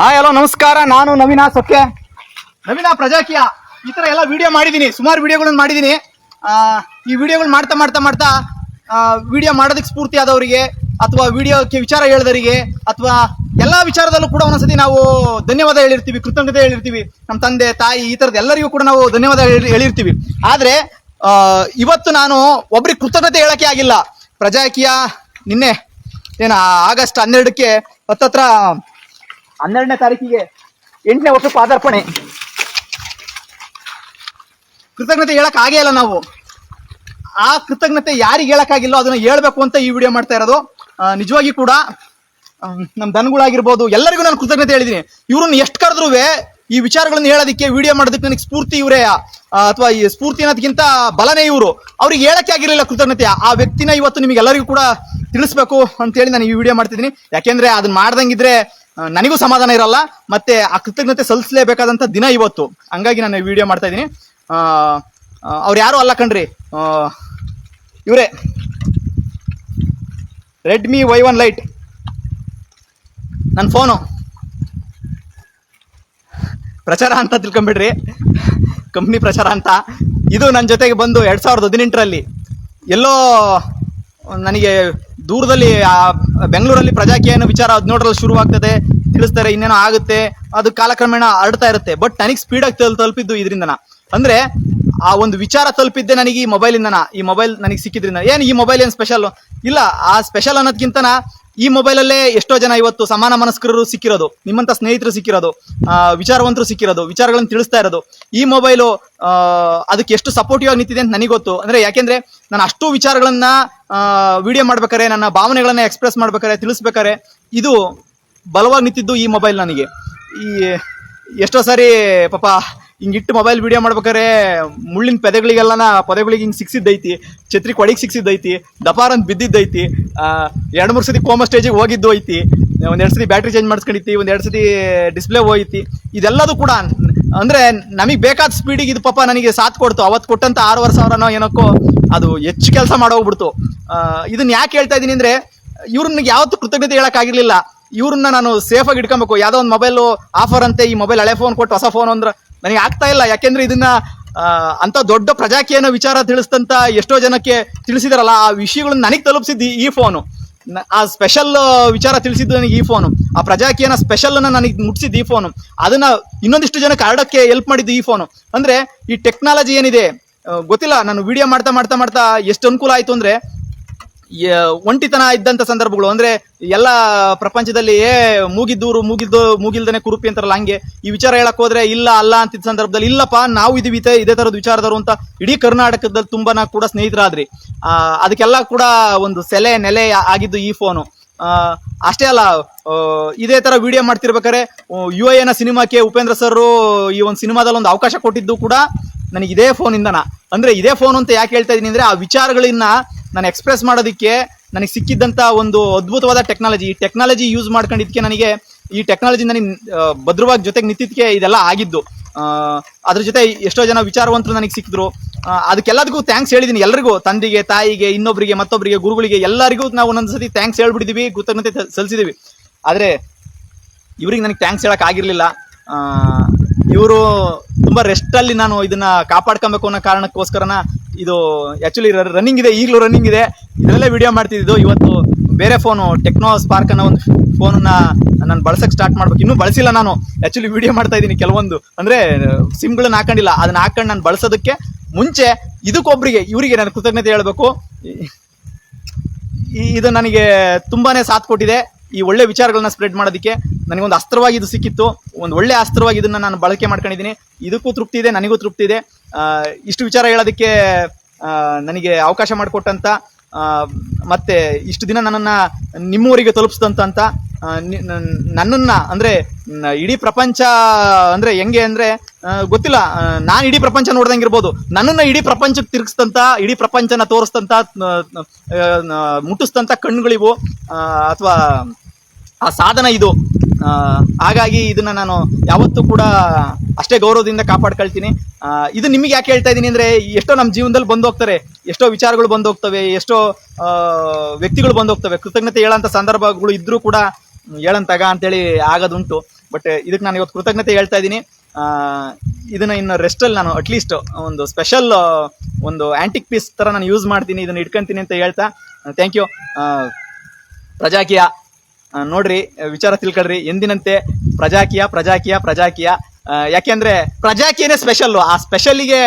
Hi hello ನಮಸ್ಕಾರ. ನಾನು ನವೀನ ಸೊಕ್ಕೆ. ನವೀನ ಪ್ರಜಾಕೀಯ. ಈ ಥರ ಎಲ್ಲ ವಿಡಿಯೋ ಮಾಡಿದ್ದೀನಿ ಸುಮಾರು ವಿಡಿಯೋಗಳನ್ನು ಮಾಡಿದ್ದೀನಿ ಈ ವಿಡಿಯೋಗಳು ಮಾಡ್ತಾ ಮಾಡ್ತಾ ಮಾಡ್ತಾ ವಿಡಿಯೋ ಮಾಡೋದಕ್ಕೆ ಸ್ಫೂರ್ತಿ ಆದವರಿಗೆ, ಅಥವಾ ವಿಡಿಯೋಕ್ಕೆ ವಿಚಾರ ಹೇಳಿದವರಿಗೆ, ಅಥವಾ ಎಲ್ಲ ವಿಚಾರದಲ್ಲೂ ಕೂಡ ಒಂದೊಂದ್ಸತಿ ನಾವು ಧನ್ಯವಾದ ಹೇಳಿರ್ತೀವಿ, ಕೃತಜ್ಞತೆ ಹೇಳಿರ್ತೀವಿ. ನಮ್ಮ ತಂದೆ, ತಾಯಿ, ಈ ತರದ ಎಲ್ಲರಿಗೂ ಕೂಡ ನಾವು ಧನ್ಯವಾದ ಹೇಳಿ- ಹೇಳಿರ್ತೀವಿ. ಆದರೆ ಇವತ್ತು ನಾನು ಒಬ್ರಿಗೆ ಕೃತಜ್ಞತೆ ಹೇಳಕ್ಕೆ ಆಗಿಲ್ಲ. ಪ್ರಜಾಕೀಯ, ನಿನ್ನೆ, ಏನ, ಆಗಸ್ಟ್ ಹನ್ನೆರಡಕ್ಕೆ, ಹತ್ತತ್ರ ಹನ್ನೆರಡನೇ ತಾರೀಕಿಗೆ ಎಂಟನೇ ವರ್ಷ ಪಾದಾರ್ಪಣೆ. ಕೃತಜ್ಞತೆ ಹೇಳಕ್ ಆಗೇ ಇಲ್ಲ ನಾವು. ಆ ಕೃತಜ್ಞತೆ ಯಾರಿಗೆ ಹೇಳಕ್ಕಾಗಿಲ್ಲೋ ಅದನ್ನ ಹೇಳ್ಬೇಕು ಅಂತ ಈ ವಿಡಿಯೋ ಮಾಡ್ತಾ ಇರೋದು. ನಿಜವಾಗಿ ಕೂಡ ನಮ್ಮ ನಮ್ ದನಗಳಾಗಿರ್ಬೋದು ಎಲ್ಲರಿಗೂ ನಾನು ಕೃತಜ್ಞತೆ ಹೇಳಿದೀನಿ ಇವ್ರನ್ನ ಎಷ್ಟು ಕರೆದ್ರು ಈ ವಿಚಾರಗಳನ್ನ ಹೇಳೋದಕ್ಕೆ, ವಿಡಿಯೋ ಮಾಡೋದಕ್ಕೆ ನನಗೆ ಸ್ಫೂರ್ತಿ ಇವರೇ. ಅಥವಾ ಈ ಸ್ಫೂರ್ತಿ ಅನ್ನೋದಕ್ಕಿಂತ ಬಲನೇ ಇವರು. ಅವ್ರಿಗೆ ಹೇಳಕ್ಕೆ ಆಗಿರಲಿಲ್ಲ ಕೃತಜ್ಞತೆ. ಆ ವ್ಯಕ್ತಿನ ಇವತ್ತು ನಿಮಗೆಲ್ಲರಿಗೂ ಕೂಡ ತಿಳಿಸ್ಬೇಕು ಅಂತೇಳಿ ನಾನು ಈ ವಿಡಿಯೋ ಮಾಡ್ತಿದ್ದೀನಿ. ಯಾಕೆಂದ್ರೆ ಅದನ್ನ ಮಾಡ್ದಂಗಿದ್ರೆ ನನಗೂ ಸಮಾಧಾನ ಇರಲ್ಲ, ಮತ್ತೆ ಆ ಕೃತಜ್ಞತೆ ಸಲ್ಲಿಸಲೇಬೇಕಾದಂತ ದಿನ ಇವತ್ತು. ಹಂಗಾಗಿ ನಾನು ವಿಡಿಯೋ ಮಾಡ್ತಾ ಇದ್ದೀನಿ. ಅವ್ರು ಯಾರು ಅಲ್ಲ ಕಣ್ರಿ? ಇವರೇ. ರೆಡ್ಮಿ ವೈ ಒನ್ ಲೈಟ್ ನನ್ನ ಫೋನು ಪ್ರಚಾರ ಅಂತ ತಿಳ್ಕೊಂಬಿಡ್ರಿ. ಕಂಪ್ನಿ ಪ್ರಚಾರ ಅಂತ. ಇದು ನನ್ನ ಜೊತೆಗೆ ಬಂದು ಎರಡು ಸಾವಿರದ ಹದಿನೆಂಟರಲ್ಲಿ. ಎಲ್ಲೋ ನನಗೆ ದೂರದಲ್ಲಿ ಬೆಂಗಳೂರಲ್ಲಿ ಪ್ರಜಾಕೀಯ ಅನ್ನೋ ವಿಚಾರ ಹದಿನೇಳರಲ್ಲಿ ಶುರುವಾಗ್ತದೆ. ತಿಳಿಸ್ತಾರೆ ಇನ್ನೇನೋ ಆಗುತ್ತೆ, ಅದು ಕಾಲಕ್ರಮೇಣ ಹರಡ್ತಾ ಇರುತ್ತೆ. ಬಟ್ ನನಗೆ ಸ್ಪೀಡಾಗಿ ತಲ್, ತಲುಪಿದ್ದು ಇದರಿಂದನ? ಅಂದ್ರೆ, ಆ ಒಂದು ವಿಚಾರ ತಲುಪಿದ್ದೆ ನನಗೆ ಈ ಮೊಬೈಲಿಂದನ ಈ ಮೊಬೈಲ್ ನನಗೆ ಸಿಕ್ಕಿದ್ರಿಂದ. ಏನು ಈ ಮೊಬೈಲ್ ಏನು ಸ್ಪೆಷಲ್ ಇಲ್ಲ, ಆ ಸ್ಪೆಷಲ್ ಅನ್ನೋದಕ್ಕಿಂತನ ಈ ಮೊಬೈಲಲ್ಲೇ ಎಷ್ಟೋ ಜನ ಇವತ್ತು ಸಮಾನ ಮನಸ್ಕರರು ಸಿಕ್ಕಿರೋದು, ನಿಮ್ಮಂತ ಸ್ನೇಹಿತರು ಸಿಕ್ಕಿರೋದು ವಿಚಾರವಂತರು ಸಿಕ್ಕಿರೋದು, ವಿಚಾರಗಳನ್ನು ತಿಳಿಸ್ತಾ ಇರೋದು. ಈ ಮೊಬೈಲು ಅದಕ್ಕೆ ಎಷ್ಟು ಸಪೋರ್ಟಿವ್ ಆಗಿ ನಿಂತಿದೆ ಅಂತ ನನಗೆ ಗೊತ್ತು. ಅಂದ್ರೆ ಯಾಕೆಂದ್ರೆ, ನಾನು ಅಷ್ಟು ವಿಚಾರಗಳನ್ನ ವಿಡಿಯೋ ಮಾಡ್ಬೇಕಾರೆ ನನ್ನ ಭಾವನೆಗಳನ್ನ ಎಕ್ಸ್ಪ್ರೆಸ್ ಮಾಡ್ಬೇಕಾರೆ ತಿಳಿಸ್ಬೇಕಾರೆ ಇದು ಬಲವಾಗಿ ನಿಂತಿದ್ದು ಈ ಮೊಬೈಲ್ ನನಗೆ. ಈ, ಎಷ್ಟೋ ಸಾರಿ ಪಾಪ ಹಿಂಗಿಟ್ಟು ಮೊಬೈಲ್ ವಿಡಿಯೋ ಮಾಡ್ಬೇಕಾರೆ ಮುಳ್ಳಿನ ಪೆದೆಗಳಿಗೆಲ್ಲನ, ಪೊದೆಗಳಿಗೆ ಹಿಂಗೆ ಸಿಕ್ಸಿದ್ದೈತಿ, ಛತ್ರಿ ಕೊಡಿಗೆ ಸಿಕ್ಸಿದ್ದೈತಿ ದಪಾರ್ ಅಂತ ಬಿದ್ದಿದ್ದೈತಿ ಎರಡು ಮೂರು ಸತಿ ಕೋಮ ಸ್ಟೇಜಿಗೆ ಹೋಗಿದ್ದು ಐತಿ, ಒಂದೆರಡು ಸತಿ ಬ್ಯಾಟ್ರಿ ಚೇಂಜ್ ಮಾಡಿಸ್ಕೊಂಡಿತಿ ಒಂದೆರಡು ಸತಿ ಡಿಸ್ಪ್ಲೇ ಹೋಯ್ತಿ, ಇದೆಲ್ಲದೂ ಕೂಡ ಅಂದರೆ ನಮಗೆ ಬೇಕಾದ ಸ್ಪೀಡಿಗೆ ಇದು ಪಾಪ ನನಗೆ ಸಾಥ್ ಕೊಡ್ತು. ಅವತ್ತು ಕೊಟ್ಟಂತ ಆರೂವರೆ ಸಾವಿರನೋ ಏನಕ್ಕೋ ಅದು ಹೆಚ್ಚು ಕೆಲಸ ಮಾಡೋಗ್ಬಿಡ್ತು. ಇದನ್ನು ಯಾಕೆ ಹೇಳ್ತಾ ಇದ್ದೀನಿ ಅಂದರೆ ಇವ್ರು ನನಗೆ ಯಾವತ್ತೂ ಕೃತಜ್ಞತೆ ಹೇಳೋಕ್ಕಾಗಿರಲಿಲ್ಲ ಇವ್ರನ್ನ ನಾನು ಸೇಫ್ ಆಗಿ ಇಟ್ಕೊಬೇಕು. ಯಾವ್ದೋ ಒಂದು ಮೊಬೈಲ್ ಆಫರ್ ಅಂತೆ, ಈ ಮೊಬೈಲ್ ಹಳೆ ಫೋನ್ ಕೊಟ್ಟು ಹೊಸ ಫೋನ್ ಅಂದ್ರೆ ನನಗೆ ಆಗ್ತಾ ಇಲ್ಲ. ಯಾಕೆಂದ್ರೆ ಇದನ್ನ ಅಂತ ದೊಡ್ಡ ಪ್ರಜಾಕೀಯನ ವಿಚಾರ ತಿಳಿಸ್ತಂತ ಎಷ್ಟೋ ಜನಕ್ಕೆ ತಿಳಿಸಿದಾರಲ್ಲ, ಆ ವಿಷಯಗಳನ್ನ ನನಗೆ ತಲುಪಿಸಿದ್ದು ಈ- ಫೋನು ಆ ಸ್ಪೆಷಲ್ ವಿಚಾರ ತಿಳಿಸಿದ್ದು ನನಗೆ ಈ ಫೋನು ಆ ಪ್ರಜಾಕೀಯನ ಸ್ಪೆಷಲ್ ಅನ್ನ ನನಗೆ ಮುಟ್ಸಿದ್ದು ಈ ಫೋನು ಅದನ್ನ ಇನ್ನೊಂದಿಷ್ಟು ಜನಕ್ಕೆ ಹರಡಕ್ಕೆ ಹೆಲ್ಪ್ ಮಾಡಿದ್ದು ಈ ಫೋನು ಅಂದ್ರೆ ಈ ಟೆಕ್ನಾಲಜಿ ಏನಿದೆ ಗೊತ್ತಿಲ್ಲ, ನಾನು ವಿಡಿಯೋ ಮಾಡ್ತಾ ಮಾಡ್ತಾ ಮಾಡ್ತಾ ಎಷ್ಟು ಅನುಕೂಲ ಆಯ್ತು ಅಂದ್ರೆ ಒಂಟಿತನ ಇದ್ದಂತ ಸಂದರ್ಭಗಳು, ಅಂದ್ರೆ ಎಲ್ಲ ಪ್ರಪಂಚದಲ್ಲಿ ಏ ಮೂಗಿದ್ದೂರು ಮೂಗಿದ್ದು ಮೂಗಿಲ್ದನೆ ಕುರುಪಿ ಅಂತಾರಲ್ಲ ಹಂಗೆ, ಈ ವಿಚಾರ ಹೇಳಕ್ ಹೋದ್ರೆ ಇಲ್ಲ, ಅಲ್ಲ ಅಂತಿದ್ದ ಸಂದರ್ಭದಲ್ಲಿ, ಇಲ್ಲಪ್ಪ, ನಾವು ಇದೀವಿ ಇದೇ ತರದ ವಿಚಾರದವರು ಅಂತ ಇಡೀ ಕರ್ನಾಟಕದಲ್ಲಿ ತುಂಬಾ ಕೂಡ ಸ್ನೇಹಿತರಾದ್ರಿ. ಅದಕ್ಕೆಲ್ಲ ಕೂಡ ಒಂದು ಸೆಲೆ ನೆಲೆ ಆಗಿದ್ದು ಈ ಫೋನು. ಅಷ್ಟೇ ಅಲ್ಲ ಇದೇ ತರ ವಿಡಿಯೋ ಮಾಡ್ತಿರ್ಬೇಕಾರೆ ಯು ಎ ನ ಸಿನಿಮಾಕ್ಕೆ ಉಪೇಂದ್ರ ಸರ್ ಈ ಒಂದು ಸಿನಿಮಾದಲ್ಲಿ ಒಂದು ಅವಕಾಶ ಕೊಟ್ಟಿದ್ದು ಕೂಡ ನನಗೆ ಇದೇ ಫೋನ್ ಇಂದನ ಅಂದ್ರೆ ಇದೇ ಫೋನ್ ಅಂತ ಯಾಕೆ ಹೇಳ್ತಾ ಇದೀನಿ ಅಂದ್ರೆ ಆ ವಿಚಾರಗಳನ್ನ ನಾನು ಎಕ್ಸ್ಪ್ರೆಸ್ ಮಾಡೋದಕ್ಕೆ ನನಗೆ ಸಿಕ್ಕಿದ್ದಂಥ ಒಂದು ಅದ್ಭುತವಾದ ಟೆಕ್ನಾಲಜಿ ಈ ಟೆಕ್ನಾಲಜಿ ಯೂಸ್ ಮಾಡ್ಕೊಂಡಿದ್ದಕ್ಕೆ ನನಗೆ ಈ ಟೆಕ್ನಾಲಜಿ ನನಗೆ ಭದ್ರವಾಗಿ ಜೊತೆಗೆ ನಿಂತಿದ್ದಕ್ಕೆ ಇದೆಲ್ಲ ಆಗಿದ್ದು. ಅದ್ರ ಜೊತೆ ಎಷ್ಟೋ ಜನ ವಿಚಾರವಂತರು ನನಗೆ ಸಿಕ್ಕಿದ್ರು. ಅದಕ್ಕೆಲ್ಲದಕ್ಕೂ ಥ್ಯಾಂಕ್ಸ್ ಹೇಳಿದ್ದೀನಿ ಎಲ್ರಿಗೂ. ತಂದೆಗೆ, ತಾಯಿಗೆ ಇನ್ನೊಬ್ಬರಿಗೆ ಮತ್ತೊಬ್ಬರಿಗೆ ಗುರುಗಳಿಗೆ ಎಲ್ಲರಿಗೂ ನಾವು ಒಂದೊಂದು ಸತಿ ಥ್ಯಾಂಕ್ಸ್ ಹೇಳ್ಬಿಟ್ಟಿದ್ದೀವಿ ಕೃತಜ್ಞತೆ ಸಲ್ಲಿಸಿದ್ದೀವಿ ಆದರೆ ಇವ್ರಿಗೆ ನನಗೆ ಥ್ಯಾಂಕ್ಸ್ ಹೇಳೋಕ್ಕಾಗಿರಲಿಲ್ಲ ಇವರು ತುಂಬಾ ರೆಸ್ಟ್ ಅಲ್ಲಿ ನಾನು ಇದನ್ನ ಕಾಪಾಡ್ಕೊಬೇಕು ಅನ್ನೋ ಕಾರಣಕ್ಕೋಸ್ಕರನ ಇದು ಆ್ಯಕ್ಚುಲಿ ರನ್ನಿಂಗ್ ಇದೆ, ಈಗಲೂ ರನ್ನಿಂಗ್ ಇದೆ. ಇದರಲ್ಲೇ ವಿಡಿಯೋ ಮಾಡ್ತಿದ್ದು. ಇವತ್ತು ಬೇರೆ ಫೋನು ಟೆಕ್ನೋ ಸ್ಪಾರ್ಕ್ ಅನ್ನೋ ಒಂದು ಫೋನನ್ನು ನಾನು ಬಳಸಕ್ ಸ್ಟಾರ್ಟ್ ಮಾಡ್ಬೇಕು. ಇನ್ನೂ ಬಳಸಿಲ್ಲ ನಾನು. ಆ್ಯಕ್ಚುಲಿ ವಿಡಿಯೋ ಮಾಡ್ತಾ ಇದ್ದೀನಿ ಕೆಲವೊಂದು. ಅಂದ್ರೆ ಸಿಮ್ಗಳನ್ನ ಹಾಕೊಂಡಿಲ್ಲ. ಅದನ್ನ ಹಾಕೊಂಡು ನಾನು ಬಳಸೋದಕ್ಕೆ ಮುಂಚೆ ಇದಕ್ಕೊಬ್ಬರಿಗೆ ಇವರಿಗೆ ನಾನು ಕೃತಜ್ಞತೆ ಹೇಳಬೇಕು. ಇದು ನನಗೆ ತುಂಬಾನೇ ಸಾಥ್ ಕೊಟ್ಟಿದೆ. ಈ ಒಳ್ಳೆ ವಿಚಾರಗಳನ್ನ ಸ್ಪ್ರೆಡ್ ಮಾಡೋದಕ್ಕೆ. ನನಗೊಂದು ಅಸ್ತ್ರವಾಗಿ ಇದು ಸಿಕ್ಕಿತ್ತು. ಒಂದು ಒಳ್ಳೆ ಅಸ್ತ್ರವಾಗಿ ಇದನ್ನ ನಾನು ಬಳಕೆ ಮಾಡ್ಕೊಂಡಿದ್ದೀನಿ. ಇದಕ್ಕೂ ತೃಪ್ತಿ ಇದೆ, ನನಗೂ ತೃಪ್ತಿ ಇದೆ. ಇಷ್ಟು ವಿಚಾರ ಹೇಳೋದಕ್ಕೆ ನನಗೆ ಅವಕಾಶ ಮಾಡಿಕೊಟ್ಟಂತ ಮತ್ತು ಇಷ್ಟು ದಿನ ನನ್ನನ್ನು ನಿಮ್ಮೂರಿಗೆ ತಲುಪಿಸಿದಂತ ನನ್ನನ್ನು ಅಂದರೆ ಇಡೀ ಪ್ರಪಂಚ ಅಂದರೆ ಹೆಂಗೆ ಅಂದರೆ ಗೊತ್ತಿಲ್ಲ. ನಾನು ಇಡೀ ಪ್ರಪಂಚ ನೋಡ್ದಂಗಿರ್ಬೋದು. ನನ್ನನ್ನು ಇಡೀ ಪ್ರಪಂಚಕ್ಕೆ ತಿರುಗಿಸ್ತಂಥ ಇಡೀ ಪ್ರಪಂಚನ ತೋರಿಸ್ದಂತ ಮುಟ್ಟಿಸ್ದಂಥ ಕಣ್ಗಳಿವು ಕಣ್ಣುಗಳಿವು ಅಥವಾ ಆ ಸಾಧನ ಇದು. ಹಾಗಾಗಿ ಇದನ್ನ ನಾನು ಯಾವತ್ತೂ ಕೂಡ ಅಷ್ಟೇ ಗೌರವದಿಂದ ಕಾಪಾಡ್ಕೊಳ್ತೀನಿ. ಇದು ನಿಮಗೆ ಯಾಕೆ ಹೇಳ್ತಾ ಇದ್ದೀನಿ ಅಂದ್ರೆ, ಎಷ್ಟೋ ನಮ್ಮ ಜೀವನದಲ್ಲಿ ಬಂದು ಹೋಗ್ತಾರೆ. ಎಷ್ಟೋ ವಿಚಾರಗಳು ಬಂದು ಹೋಗ್ತವೆ, ಎಷ್ಟೋ ವ್ಯಕ್ತಿಗಳು ಬಂದು ಹೋಗ್ತವೆ. ಕೃತಜ್ಞತೆ ಹೇಳಂತ ಸಂದರ್ಭಗಳು ಇದ್ರೂ ಕೂಡ ಹೇಳಂತಾಗ ಅಂತೇಳಿ ಆಗೋದುಂಟು. ಬಟ್ ಇದಕ್ಕೆ ನಾನು ಇವತ್ತು ಕೃತಜ್ಞತೆ ಹೇಳ್ತಾ ಇದ್ದೀನಿ ಇದನ್ನು ಇನ್ನು ರೆಸ್ಟಲ್ಲಿ ನಾನು ಅಟ್ಲೀಸ್ಟ್ ಒಂದು ಸ್ಪೆಷಲ್ ಒಂದು ಆಂಟಿಕ್ ಪೀಸ್ ಥರ ನಾನು ಯೂಸ್ ಮಾಡ್ತೀನಿ. ಇದನ್ನ ಇಟ್ಕೊಂತೀನಿ ಅಂತ ಹೇಳ್ತಾ ಥ್ಯಾಂಕ್ ಯು ಪ್ರಜಾಕೀಯ. ನೋಡ್ರಿ, ವಿಚಾರ ತಿಳ್ಕೊಳ್ರಿ. ಎಂದಿನಂತೆ ಪ್ರಜಾಕೀಯ ಪ್ರಜಾಕೀಯ ಪ್ರಜಾಕೀಯ. ಯಾಕೆಂದರೆ ಪ್ರಜಾಕೀಯನೇ ಸ್ಪೆಷಲ್ ಆ ಸ್ಪೆಷಲಿಗೆ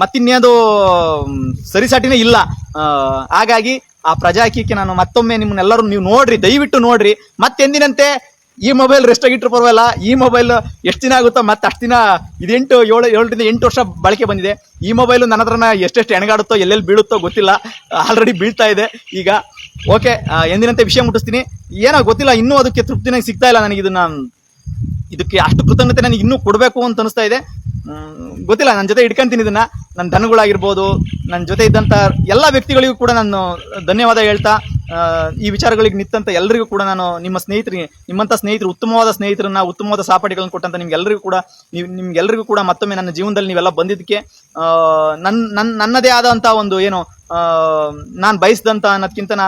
ಮತ್ತಿನ್ಯಾವುದು ಸರಿಸಾಟಿನೇ ಇಲ್ಲ. ಹಾಗಾಗಿ ಆ ಪ್ರಜಾಕೀಯಕ್ಕೆ ನಾನು ಮತ್ತೊಮ್ಮೆ ನಿಮ್ಮನ್ನೆಲ್ಲರೂ ನೀವು ನೋಡ್ರಿ, ದಯವಿಟ್ಟು ನೋಡ್ರಿ. ಮತ್ತೆಂದಿನಂತೆ ಈ ಮೊಬೈಲ್ ರೆಸ್ಟ್ ಆಗಿಟ್ಟರು ಪರವಾಗಿಲ್ಲ. ಈ ಮೊಬೈಲ್ ಎಷ್ಟು ದಿನ ಆಗುತ್ತೋ ಮತ್ತೆ ಅಷ್ಟು ದಿನ, ಇದೆಂಟು ಏಳು, ಏಳರಿಂದ ಎಂಟು ವರ್ಷ ಬಳಕೆ ಬಂದಿದೆ. ಈ ಮೊಬೈಲು ನನ್ನ ಹತ್ರನ ಎಷ್ಟೆಷ್ಟು ಎಣಗಾಡುತ್ತೋ, ಎಲ್ಲೆಲ್ಲಿ ಬೀಳುತ್ತೋ ಗೊತ್ತಿಲ್ಲ. ಆಲ್ರೆಡಿ ಬೀಳ್ತಾ ಇದೆ. ಈಗ ಓಕೆ ಎಂದಿನಂತೆ ವಿಷಯ ಮುಟ್ಟಿಸ್ತೀನಿ. ಏನೋ ಗೊತ್ತಿಲ್ಲ, ಇನ್ನೂ ಅದಕ್ಕೆ ತೃಪ್ತಿನಾಗ ಸಿಗ್ತಾ ಇಲ್ಲ ನನಗೆ ಇದನ್ನ. ಇದಕ್ಕೆ ಅಷ್ಟು ಕೃತಜ್ಞತೆ ನನಗೆ ಇನ್ನೂ ಕೊಡಬೇಕು ಅಂತ ಅನಿಸ್ತಾ ಇದೆ. ಗೊತ್ತಿಲ್ಲ ನನ್ನ ಜೊತೆ ಇಟ್ಕೊಂತೀನಿ ಇದನ್ನ. ನನ್ನ ದನಗಳಾಗಿರ್ಬೋದು ನನ್ನ ಜೊತೆ ಇದ್ದಂಥ ಎಲ್ಲ ವ್ಯಕ್ತಿಗಳಿಗೂ ಕೂಡ ನಾನು ಧನ್ಯವಾದ ಹೇಳ್ತಾ ಈ ವಿಚಾರಗಳಿಗೆ ನಿಂತಂತ ಎಲ್ಲರಿಗೂ ಕೂಡ ನಾನು ನಿಮ್ಮ ಸ್ನೇಹಿತರಿ ನಿಮ್ಮಂಥ ಸ್ನೇಹಿತರು, ಉತ್ತಮವಾದ ಸ್ನೇಹಿತರನ್ನ, ಉತ್ತಮವಾದ ಸಾಪಾಟಿಗಳನ್ನು ಕೊಟ್ಟಂತ ನಿಮ್ಗೆಲ್ಲರಿಗೂ ಕೂಡ, ನೀವು ನಿಮ್ಗೆಲ್ಲರಿಗೂ ಕೂಡ ಮತ್ತೊಮ್ಮೆ ನನ್ನ ಜೀವನದಲ್ಲಿ ನೀವೆಲ್ಲ ಬಂದಿದ್ದಕ್ಕೆ ನನ್ನ ನನ್ನ ನನ್ನದೇ ಆದಂಥ ಒಂದು ಏನು ನಾನು ಬಯಸ್ದಂತ ಅನ್ನೋದಕ್ಕಿಂತ ನಾ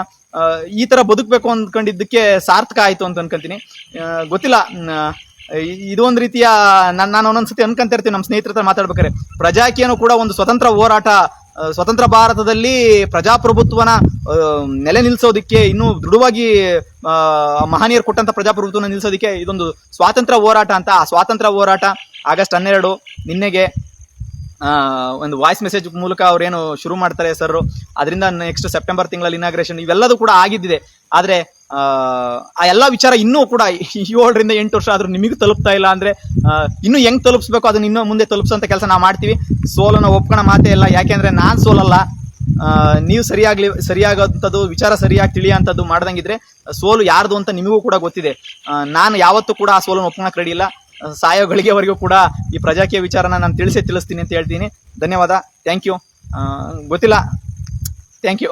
ಈ ಥರ ಬದುಕಬೇಕು ಅಂದ್ಕೊಂಡಿದ್ದಕ್ಕೆ ಸಾರ್ಥಕ ಆಯಿತು ಅಂತ ಅನ್ಕೊಂತೀನಿ. ಗೊತ್ತಿಲ್ಲ ಇದೊಂದು ರೀತಿಯ ನಾನು ನಾನು ಒಂದೊಂದ್ಸತಿ ಅನ್ಕೊಂತ ಇರ್ತೀನಿ ನಮ್ಮ ಸ್ನೇಹಿತರ ಹತ್ರ ಮಾತಾಡ್ಬೇಕಾರೆ ಪ್ರಜಾಕೀಯನು ಕೂಡ ಒಂದು ಸ್ವತಂತ್ರ ಹೋರಾಟ ಸ್ವತಂತ್ರ ಭಾರತದಲ್ಲಿ ಪ್ರಜಾಪ್ರಭುತ್ವನ ನೆಲೆ ನಿಲ್ಲಿಸೋದಕ್ಕೆ ಇನ್ನೂ ದೃಢವಾಗಿ ಮಹನೀಯರು ಕೊಟ್ಟಂತ ಪ್ರಜಾಪ್ರಭುತ್ವನ ನಿಲ್ಲಿಸೋದಕ್ಕೆ ಇದೊಂದು ಸ್ವಾತಂತ್ರ್ಯ ಹೋರಾಟ ಅಂತ. ಆ ಸ್ವಾತಂತ್ರ್ಯ ಹೋರಾಟ ಆಗಸ್ಟ್ ಹನ್ನೆರಡು, ನಿನ್ನೆಗೆ ಒಂದು ವಾಯ್ಸ್ ಮೆಸೇಜ್ ಮೂಲಕ ಅವ್ರೇನು ಶುರು ಮಾಡ್ತಾರೆ ಸರ್ ಅದರಿಂದ ನೆಕ್ಸ್ಟ್ ಸೆಪ್ಟೆಂಬರ್ ತಿಂಗಳಲ್ಲಿ ಇನಾಗ್ರೇಷನ್ ಇವೆಲ್ಲದೂ ಕೂಡ ಆಗಿದ್ದಿದೆ. ಆದರೆ, ಆ ಎಲ್ಲ ವಿಚಾರ ಇನ್ನೂ ಕೂಡ ಏಳರಿಂದ ಎಂಟು ವರ್ಷ ಆದರೂ ನಿಮಗೂ ತಲುಪ್ತಾ ಇಲ್ಲ ಅಂದರೆ ಇನ್ನೂ ಹೆಂಗ್ ತಲುಪಿಸ್ಬೇಕು ಅದನ್ನ ಇನ್ನೂ ಮುಂದೆ ತಲುಪಿಸೋಂಥ ಕೆಲಸ ನಾವು ಮಾಡ್ತೀವಿ. ಸೋಲನ್ನು ಒಪ್ಕೊಳ್ಳೋ ಮಾತೇ ಇಲ್ಲ. ಯಾಕೆಂದರೆ ನಾನು ಸೋಲಲ್ಲ. ನೀವು ಸರಿಯಾಗ್ಲಿ, ಸರಿಯಾಗೋಂಥದ್ದು, ವಿಚಾರ ಸರಿಯಾಗಿ ತಿಳಿಯೋಂಥದ್ದು ಮಾಡ್ದಂಗಿದ್ರೆ ಸೋಲು ಯಾರ್ದು ಅಂತ ನಿಮಗೂ ಕೂಡ ಗೊತ್ತಿದೆ. ನಾನು ಯಾವತ್ತೂ ಕೂಡ ಆ ಸೋಲನ್ನು ಒಪ್ಕೊಳಕ್ಕೆ ರೆಡಿ ಇಲ್ಲ. ಆ, ಸಾಯೋ ಗಳಿಗೆವರೆಗೂ ಕೂಡ ಈ ಪ್ರಜಾಕೀಯ ವಿಚಾರನ ನಾನು ತಿಳಿಸಿ ತಿಳಿಸ್ತೀನಿ ಅಂತ ಹೇಳ್ತೀನಿ. ಧನ್ಯವಾದ. ಥ್ಯಾಂಕ್ ಯು ಗೊತ್ತಿಲ್ಲ. Thank you